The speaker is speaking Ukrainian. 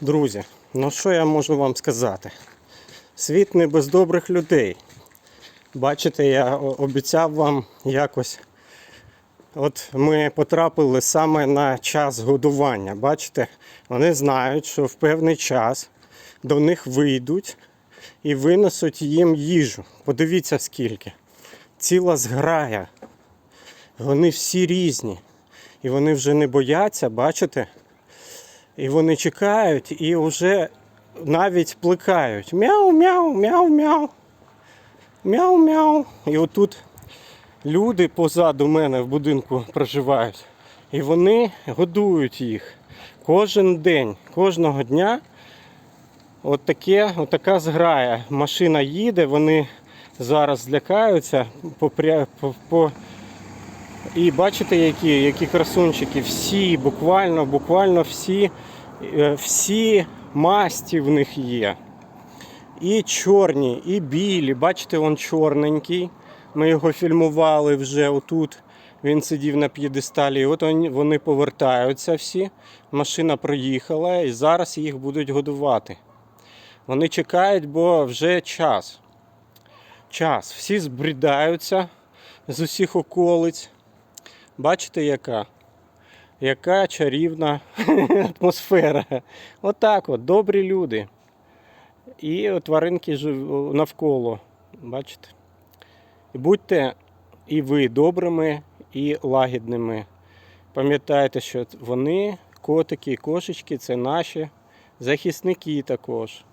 Друзі, ну що я можу вам сказати? Світ не без добрих людей. Бачите, я обіцяв вам якось. От ми потрапили саме на час годування. Бачите, вони знають, що в певний час до них вийдуть і винесуть їм їжу. Подивіться скільки. Ціла зграя. Вони всі різні. І вони вже не бояться, бачите? І вони чекають і вже навіть плекають. Мяу, мяу, мяу, мяу. Мяу, мяу. І отут люди позаду мене в будинку проживають. І вони годують їх кожен день, кожного дня. От, таке, от зграя. Машина їде, вони зараз злякаються попря... по. І бачите, які, які красунчики, всі, буквально, буквально всі, всі масті в них є. І чорні, і білі. Бачите, він чорненький. Ми його фільмували вже отут. Він сидів на п'єдесталі. І от вони повертаються всі. Машина проїхала і зараз їх будуть годувати. Вони чекають, бо вже час. Час. Всі збрідаються з усіх околиць. Бачите, яка? Яка чарівна атмосфера. Отак от, добрі люди. І тваринки навколо. Бачите? Будьте і ви добрими і лагідними. Пам'ятайте, що вони, котики і кошечки це наші захисники також.